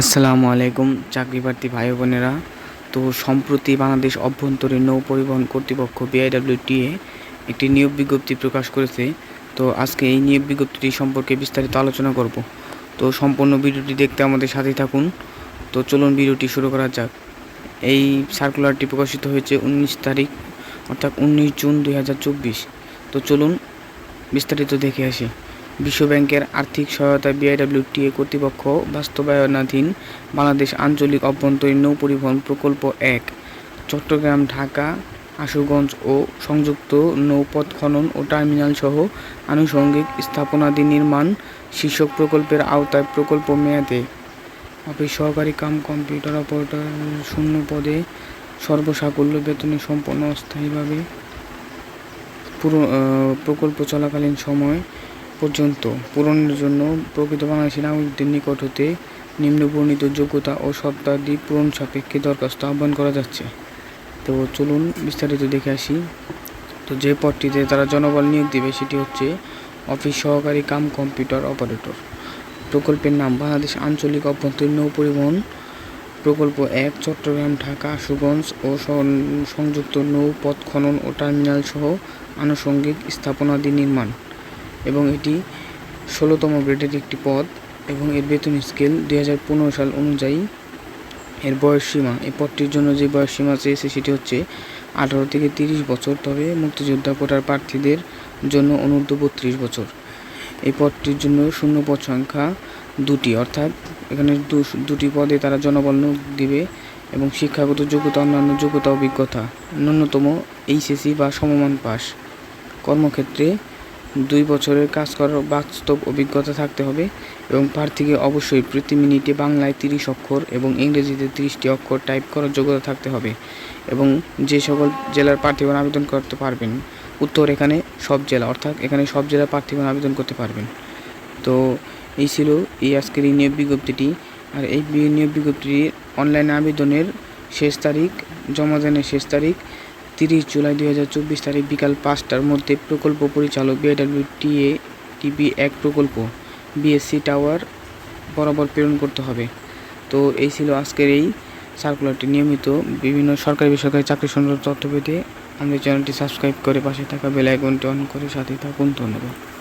আসসালামু আলাইকুম চাকরি প্রার্থী ভাই বোনেরা। তো সম্প্রতি বাংলাদেশ অভ্যন্তরীণ নৌ পরিবহন কর্তৃপক্ষ বিআইডব্লিউটিএ একটি নিয়োগ বিজ্ঞপ্তি প্রকাশ করেছে। তো আজকে এই নিয়োগ বিজ্ঞপ্তিটি সম্পর্কে বিস্তারিত আলোচনা করব। তো সম্পূর্ণ ভিডিওটি দেখতে আমাদের সাথেই থাকুন। তো চলুন ভিডিওটি শুরু করা যাক। এই সার্কুলারটি প্রকাশিত হয়েছে উনিশ তারিখ, অর্থাৎ উনিশ জুন দু হাজার চব্বিশ। তো চলুন বিস্তারিত দেখে আসি। বিশ্বব্যাংকের আর্থিক সহায়তা বিআইডব্লিউটিএ কর্তৃপক্ষ বাস্তবায়নাধীন বাংলাদেশ আঞ্চলিক অভ্যন্তরীণ নৌ পরিবহন প্রকল্প এক, চট্টগ্রাম, ঢাকা, আশুগঞ্জ ও সংযুক্ত নৌপথ খনন ও টার্মিনাল সহ আনুষঙ্গিক স্থাপনাদি নির্মাণ শীর্ষক প্রকল্পের আওতায় প্রকল্প মেয়াদে। অফিস সহকারী কাম কম্পিউটার অপারেটর শূন্য পদে সর্বসাকুল্য বেতনে সম্পন্ন অস্থায়ীভাবে পুরো প্রকল্প চলাকালীন সময় পর্যন্ত পূরণের জন্য প্রকৃত বাংলাদেশি নাগরিকদের নিকট হতে নিম্নবর্ণিত যোগ্যতা ও শর্তাদি পূরণ সাপেক্ষে দরখাস্ত আহ্বান করা যাচ্ছে। তো চলুন বিস্তারিত দেখে আসি। তো যে পদটিতে তারা জনবল নিয়োগ দেবে সেটি হচ্ছে অফিস সহকারী কাম কম্পিউটার অপারেটর। প্রকল্পের নাম বাংলাদেশ আঞ্চলিক অভ্যন্তরীণ নৌ পরিবহন প্রকল্প এক, চট্টগ্রাম, ঢাকা, সুগঞ্জ ও সংযুক্ত নৌ পথ খনন ও টার্মিনাল সহ আনুষঙ্গিক স্থাপনাদি নির্মাণ। এবং এটি ষোলোতম গ্রেডের একটি পদ এবং এর বেতন স্কেল দুই হাজার পনেরো সাল অনুযায়ী এর বয়স সীমা। এই পদটির জন্য যে বয়স সীমা চেয়েছে সেটি হচ্ছে আঠারো থেকে তিরিশ বছর, তবে মুক্তিযোদ্ধা কোটার প্রার্থীদের জন্য অনূর্ধ্ব বত্রিশ বছর। এই পদটির জন্য শূন্য পদ সংখ্যা দুটি, অর্থাৎ এখানে দুটি পদে তারা জনবল নিয়োগ দিবে এবং শিক্ষাগত যোগ্যতা, অন্যান্য যোগ্যতা, অভিজ্ঞতা, ন্যূনতম এইচএসি বা সমমান পাস। কর্মক্ষেত্রে দুই বছরের কাজ করার বাস্তব অভিজ্ঞতা থাকতে হবে এবং প্রার্থীকে অবশ্যই প্রতি মিনিটে বাংলায় তিরিশ অক্ষর এবং ইংরেজিতে তিরিশটি অক্ষর টাইপ করার যোগ্যতা থাকতে হবে এবং যে সকল জেলার প্রার্থীগণ আবেদন করতে পারবেন, উত্তর এখানে সব জেলা, অর্থাৎ এখানে সব জেলার প্রার্থীগণ আবেদন করতে পারবেন। তো এই ছিল এই আজকের এই নিয়োগ বিজ্ঞপ্তিটি। আর এই নিয়োগ বিজ্ঞপ্তিটির অনলাইন আবেদনের শেষ তারিখ, জমা দানের শেষ তারিখ তিরিশ জুলাই দুই হাজার চব্বিশ তারিখ বিকাল পাঁচটার মধ্যে প্রকল্প পরিচালক বিআইডব্লিউটিএ টিবি এক প্রকল্প বিএসসি টাওয়ার বরাবর প্রেরণ করতে হবে। তো এই ছিল আজকের এই সার্কুলারটি নিয়মিত বিভিন্ন সরকারি বেসরকারি চাকরি সংক্রান্ত তথ্য পেতে আমাদের চ্যানেলটি সাবস্ক্রাইব করে পাশে থাকা বেল আইকনটি অন করে সাথে থাকুন। ধন্যবাদ।